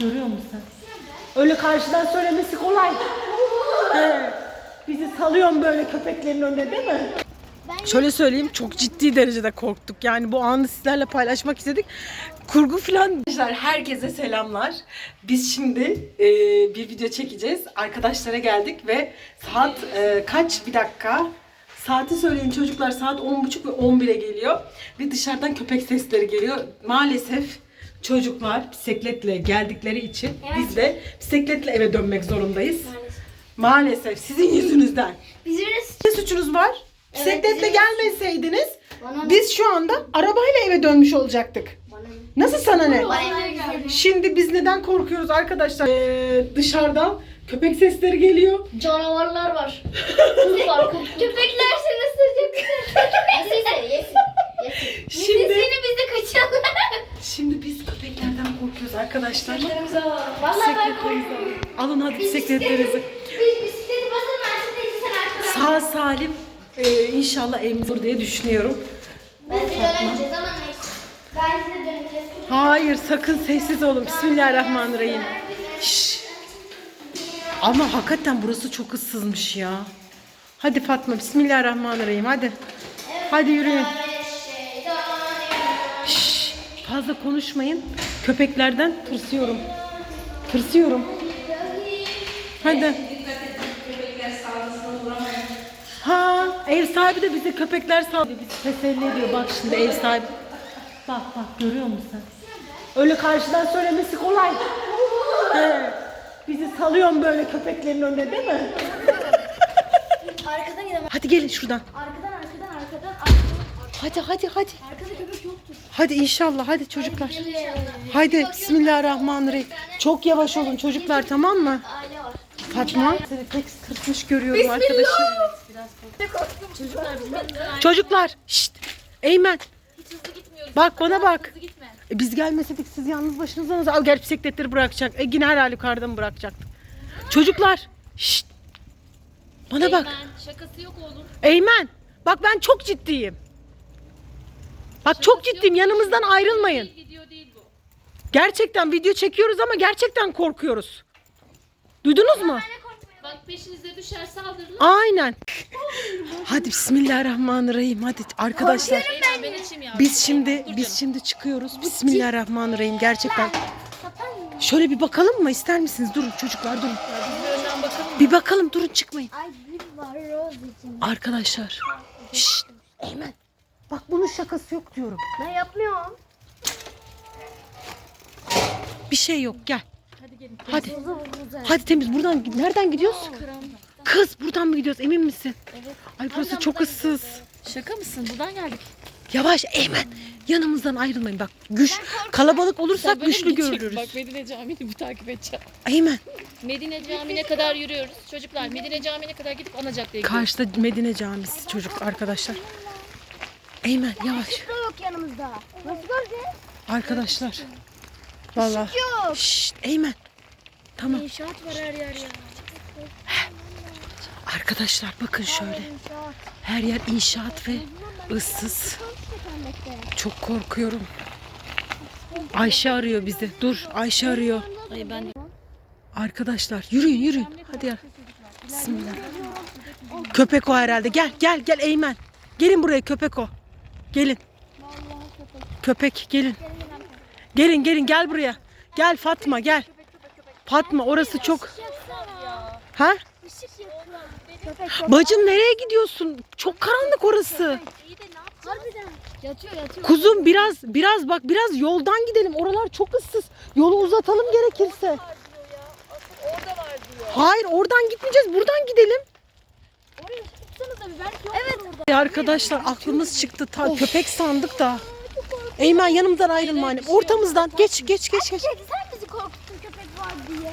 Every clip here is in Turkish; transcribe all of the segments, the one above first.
görüyor musun? Öyle karşıdan söylemesi kolay. He, bizi salıyorsun böyle köpeklerin önünde değil mi? Şöyle söyleyeyim çok ciddi derecede korktuk. Yani bu anı sizlerle paylaşmak istedik. Kurgu falan. Arkadaşlar herkese selamlar. Biz şimdi e, bir video çekeceğiz. Arkadaşlara geldik ve saat e, kaç bir dakika? Saati söyleyin çocuklar saat 10.30 ve 11'e geliyor. Ve dışarıdan köpek sesleri geliyor. Maalesef çocuklar bisikletle geldikleri için biz de bisikletle eve dönmek zorundayız. Maalesef sizin yüzünüzden. Bizim Ne suçunuz var? Bisikletle bizim- gelmeseydiniz Bana ne? biz şu anda arabayla eve dönmüş olacaktık. Bana ne? Nasıl sana ne? Şimdi biz neden korkuyoruz arkadaşlar? Ee, dışarıdan köpek sesleri geliyor. Canavarlar var. Kurt var kurt. Köpekler seni ısıracak. yesin. Yesin. Şimdi Seni bize kaçıralım. şimdi biz köpeklerden korkuyoruz arkadaşlar. Bisikletlerimizi alalım. Vallahi ben korkuyorum. alın. Hadi bisikletlerinizi. Biz bisikleti basalım teyze sen arkadan. Sağ salim e, inşallah olur diye düşünüyorum. Bence dönemeyeceğiz ama neyse. Bence de döneceğiz. Hayır sakın sessiz olun. Bismillahirrahmanirrahim. Şşş. Ama hakikaten burası çok ıssızmış ya. Hadi Fatma Bismillahirrahmanirrahim hadi. Hadi yürüyün. Fazla konuşmayın. Köpeklerden tırsıyorum. Tırsıyorum. Hadi. Ha, ev sahibi de bize köpekler sağlıyor. Bizi teselli ediyor. Bak şimdi ev sahibi. Bak bak görüyor musun? Öyle karşıdan söylemesi kolay. He, bizi salıyorsun böyle köpeklerin önünde değil mi? Arkadan gidelim. Hadi gelin şuradan. Arkadan arkadan arkadan arkadan. Hadi hadi hadi. Arkada köpek. Hadi inşallah hadi çocuklar. Hadi Bismillahirrahmanirrahim. Çok yavaş olun çocuklar tamam mı? Fatma seni pek tırsmış görüyorum arkadaşım. Çocuklar şşt. Eymen. Bak bana bak. E, biz gelmeseydik siz yalnız başınıza nasıl? Al gel bisikletleri bırakacak. E, yine her halükarda mı bırakacaktık? Çocuklar. Şşt. Bana bak. Şakası yok oğlum. Eymen. Bak ben çok ciddiyim. Bak çok ciddiyim. Yanımızdan ayrılmayın. Video değil bu. Gerçekten video çekiyoruz ama gerçekten korkuyoruz. Duydunuz mu? Bak peşinize düşer saldırırlar. Aynen. Hadi bismillahirrahmanirrahim. Hadi arkadaşlar. Ben ya. Biz şimdi biz şimdi çıkıyoruz. Bismillahirrahmanirrahim gerçekten. Şöyle bir bakalım mı ister misiniz? Durun çocuklar durun. Bir önden bakalım. Bir bakalım durun çıkmayın. Ay bir var roz için. Arkadaşlar. Şşt. Eymen. Bak bunun şakası yok diyorum. Ben yapmıyorum. Bir şey yok gel. Hadi gelin. Hadi. Buzu buzu. Hadi temiz buradan nereden gidiyoruz? Kız buradan mı gidiyoruz emin misin? Evet. Ay burası çok ıssız. Şaka mısın? Buradan geldik. Yavaş Eymen. Yanımızdan ayrılmayın bak. Güç kalabalık olursak Sen böyle güçlü mi gidecek? görürüz. Bak Medine Camii'ni bu takip edeceğim. Eymen. Medine Camii'ne kadar yürüyoruz. Çocuklar Medine Camii'ne kadar gidip ana caddeye gidiyoruz. Karşıda Medine Camisi çocuk arkadaşlar. Eymen yavaş. da yok yanımızda. Nasıl göreceğiz? Arkadaşlar. Vallahi. Yok. Şşt Eymen. Tamam. İnşaat var her yer ya. Arkadaşlar bakın şöyle. Her yer inşaat ve ıssız. Çok korkuyorum. Ayşe arıyor bizi. Dur Ayşe arıyor. Ay ben. Arkadaşlar yürüyün yürüyün. Hadi ya. Bismillah. Köpek o herhalde. Gel gel gel Eymen. Gelin buraya köpek o. Gelin. Köpek gelin. Gelin gelin gel buraya. Gel Fatma gel. Fatma orası çok. Ha? Bacım nereye gidiyorsun? Çok karanlık orası. Harbiden. Yatıyor yatıyor. Kuzum biraz biraz bak biraz yoldan gidelim. Oralar çok ıssız. Yolu uzatalım gerekirse. Hayır oradan gitmeyeceğiz. Buradan gidelim. Oraya tutsanıza bir belki Evet. Ya Arkadaşlar aklımız çıktı. Ta köpek sandık da. Eymen yanımdan ayrılma annem. Ortamızdan geç geç geç geç. Sen bizi korkuttun köpek var diye.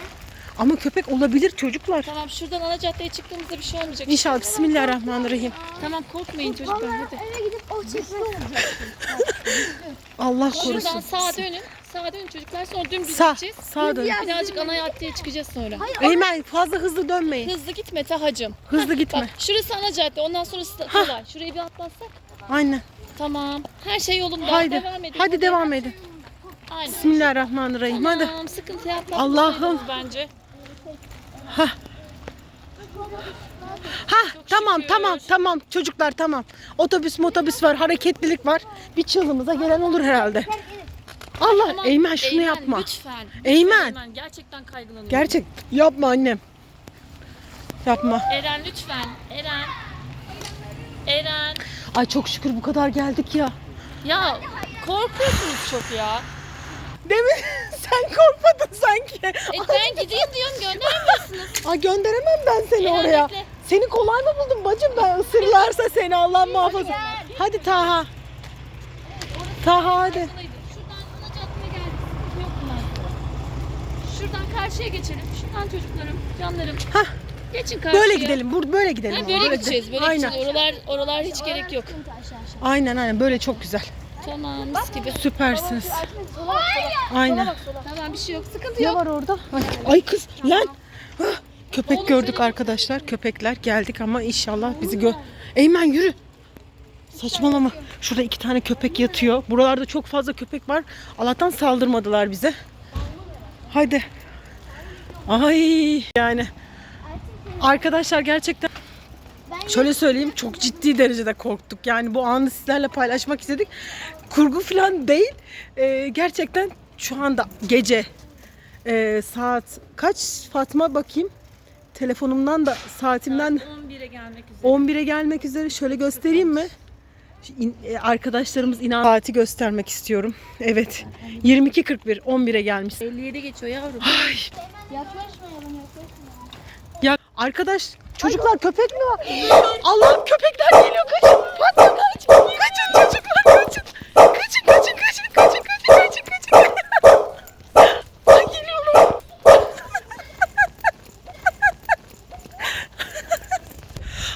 Ama köpek olabilir çocuklar. Tamam şuradan ana caddeye çıktığımızda bir şey olmayacak. İnşallah Bismillahirrahmanirrahim. Tamam korkmayın çocuklar hadi. Eve gidip o çekmek Allah Şuradan korusun. sağa dönün. Sağa dönün çocuklar sonra dümdüz Sağ, gideceğiz. sağa dön. Birazcık ana caddeye çıkacağız sonra. Eymen fazla hızlı dönmeyin. Hızlı gitme Tahacım. Hızlı gitme. Bak şurası ana cadde ondan sonrası da kolay. Şurayı bir atlatsak. Aynen. Tamam. Her şey yolunda. Haydi. Devam edin. Hadi devam edin. Aynen. Bismillahirrahmanirrahim. Hadi. Tamam sıkıntı yapma. Allah'ım. Bence. Ha tamam tamam tamam çocuklar tamam. Otobüs motobüs var hareketlilik var. Bir çığlığımıza gelen olur herhalde. Allah Tamam, Eymen şunu Eymen, yapma. Lütfen. Eymen. Eymen gerçekten kaygılanıyorum. Gerçek yapma annem. Yapma. Eren lütfen. Eren. Eren. Ay çok şükür bu kadar geldik ya. Ya korkuyorsunuz çok ya. Değil mi? Sen korkmadın sanki. E ben gideyim diyorum göndermiyorsunuz. Ay gönderemem ben seni Eren oraya. bekle. Seni kolay mı buldum bacım ben ısırlarsa seni Allah muhafaza. Hadi Taha. Taha hadi. Şuradan ana caddeye geldik. Sıkıntı yok bundan sonra. Şuradan karşıya geçelim. Şuradan çocuklarım, canlarım. Hah. Geçin karşıya. Böyle gidelim. Bur böyle gidelim. Ha, böyle gideceğiz. Böyle aynen. gideceğiz. Oralar, oralar hiç gerek yok. Aynen aynen böyle çok güzel. Tamam mis gibi. Süpersiniz. Aynen. Tamam bir şey yok. Sıkıntı Ne yok. var orada? Ay, ay kız lan. Hah, Köpek gördük arkadaşlar. Köpekler geldik ama inşallah bizi gö... Eymen yürü. Saçmalama. Şurada iki tane köpek yatıyor. Buralarda çok fazla köpek var. Allah'tan saldırmadılar bize. Haydi. Ay yani. Arkadaşlar gerçekten şöyle söyleyeyim çok ciddi derecede korktuk. Yani bu anı sizlerle paylaşmak istedik. Kurgu falan değil. Ee, gerçekten şu anda gece ee, saat kaç Fatma bakayım. Telefonumdan da saatimden 11'e gelmek üzere. 11'e gelmek üzere şöyle göstereyim mi? E, Arkadaşlarımız inan saati göstermek istiyorum. Evet. 22.41 11'e gelmiş. 57 geçiyor yavrum. Yaklaşmayalım yaklaşmayalım. Arkadaş çocuklar köpek mi var? Allah'ım köpekler geliyor kaçın. Fatma kaç. Kaçın çocuklar kaçın. Kaçın kaçın kaçın kaçın kaçın kaçın kaçın. Ay geliyorum.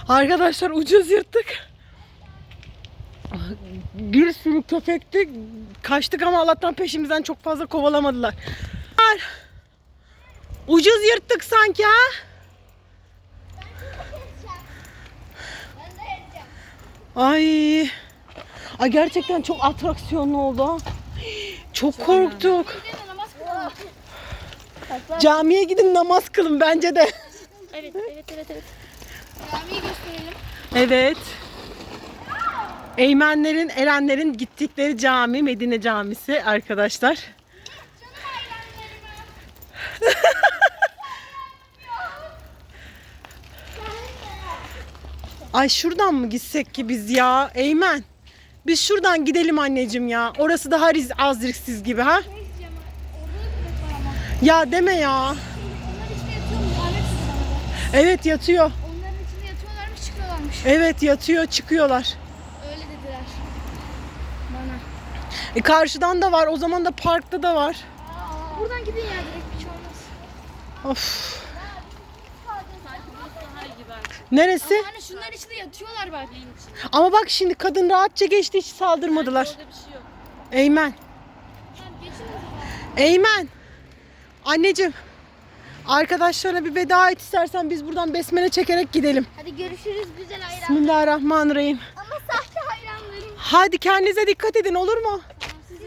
Arkadaşlar ucuz yırttık. Bir sürü köpekti. Kaçtık ama Allah'tan peşimizden çok fazla kovalamadılar. Ucuz yırttık sanki ha? Ben de edeceğim. Ay. Ay gerçekten çok atraksiyonlu oldu ha. Çok korktuk. Camiye gidin namaz kılın bence de. Evet evet evet evet. Camiyi gösterelim. Evet. Eymenlerin, Erenlerin gittikleri cami Medine Camisi arkadaşlar. Ay şuradan mı gitsek ki biz ya Eymen? Biz şuradan gidelim anneciğim ya. Orası daha riz, az risksiz gibi ha? Ya deme ya. Evet yatıyor. Onların içinde yatıyorlarmış çıkıyorlarmış. Evet yatıyor çıkıyorlar. Öyle dediler. Bana. E karşıdan da var. O zaman da parkta da var. Buradan gidin ya direkt bir şey olmaz. Of. Neresi? Hani şunların içinde yatıyorlar bak. Ama bak şimdi kadın rahatça geçti hiç saldırmadılar. Orada bir şey yok. Eymen. Tamam geçin o zaman. Eymen. Anneciğim. Arkadaşlarına bir veda et istersen biz buradan besmele çekerek gidelim. Hadi görüşürüz güzel hayran. Bismillahirrahmanirrahim. Ama sahte hayranlarım. Hadi kendinize dikkat edin olur mu?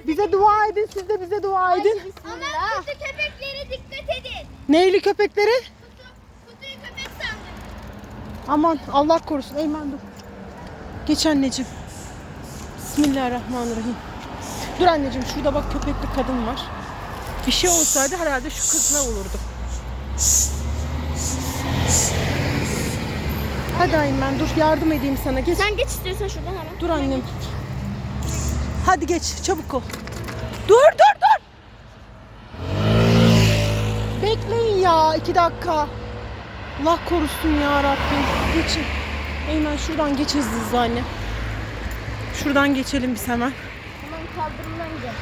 Bize dua edin siz de bize dua edin. Ama kutu köpeklere dikkat edin. Neyli köpekleri? Aman Allah korusun Eymen dur. Geç anneciğim. Bismillahirrahmanirrahim. Dur anneciğim şurada bak köpekli kadın var. Bir şey olsaydı herhalde şu kızına olurdu. Hadi Eymen dur yardım edeyim sana. Geç. Sen geç istiyorsan şuradan hemen. Dur annem. Hadi geç çabuk ol. Dur dur dur. Bekleyin ya iki dakika. Allah korusun ya Rabbim. Geçin. Eymen şuradan geçeceğiz hızlı anne. Şuradan geçelim biz hemen. Tamam kaldırımdan gidelim.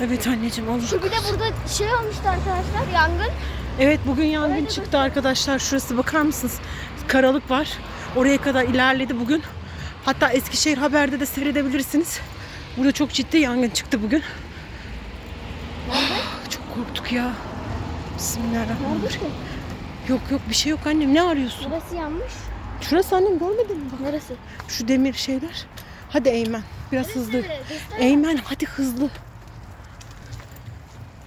Evet anneciğim olur. Şu bir de burada şey olmuştu arkadaşlar yangın. Evet bugün yangın çıktı arkadaşlar. Şurası bakar mısınız? Karalık var. Oraya kadar ilerledi bugün. Hatta Eskişehir Haber'de de seyredebilirsiniz. Burada çok ciddi yangın çıktı bugün. Ah, çok korktuk ya. Bismillahirrahmanirrahim. Yok yok bir şey yok annem. Ne arıyorsun? Burası yanmış. Şurası annem görmedin mi? Bak, Neresi? Şu demir şeyler. Hadi Eymen. Biraz hızlı. Neresi? Göster. Eymen hadi hızlı.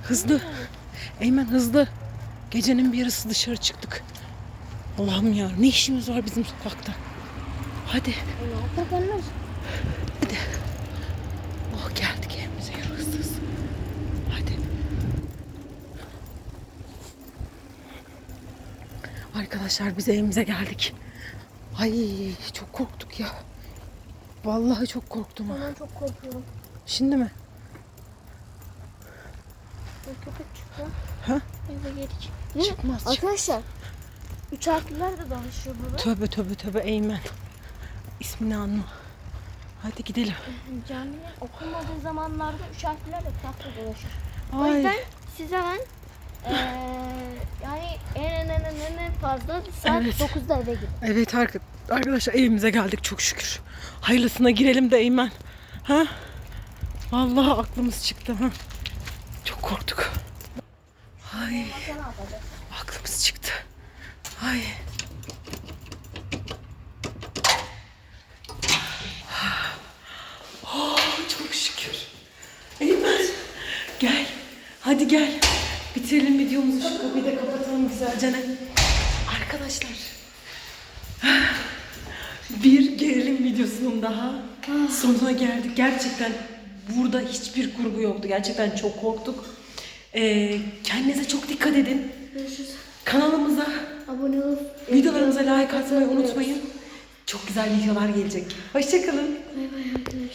Hızlı. Eymen hızlı. Gecenin bir yarısı dışarı çıktık. Allah'ım ya ne işimiz var bizim sokakta. Hadi. Hadi. Oh geldik evimize yürü hızlı hızlı. Hadi. Arkadaşlar biz evimize geldik. Ay çok korktuk ya. Vallahi çok korktum ha. Ben çok korkuyorum. Şimdi mi? Bir köpek çıktı. Ha? Eve geldik. Çıkmaz, çık- Arkadaşlar. Üç harfliler de dolaşıyor burada. Tövbe tövbe tövbe Eymen. İsmini anma. Hadi gidelim. Caminin okunmadığı zamanlarda üç harfliler de tatlı dolaşır. O yüzden Ay. siz hemen eee yani en en en en en fazla saat Evet. 9'da eve gidin. Evet arka- arkadaşlar evimize geldik çok şükür. Hayırlısına girelim de Eymen. Ha? Vallahi aklımız çıktı ha. Çok korktuk. Ay yapacak? aklımız çıktı. Ay. Oh, çok şükür. Eymen gel. Hadi gel. Bitirelim videomuzu şu kapıyı da kapatalım güzelce. Arkadaşlar. Bir gerilim videosunun daha sonuna geldik. Gerçekten burada hiçbir kurgu yoktu. Gerçekten çok korktuk. Ee, kendinize çok dikkat edin. Görüşürüz. Kanalımıza, Abone olup videolarımıza like atmayı unutmayın. Çok güzel videolar gelecek. Hoşçakalın. Bay bay arkadaşlar.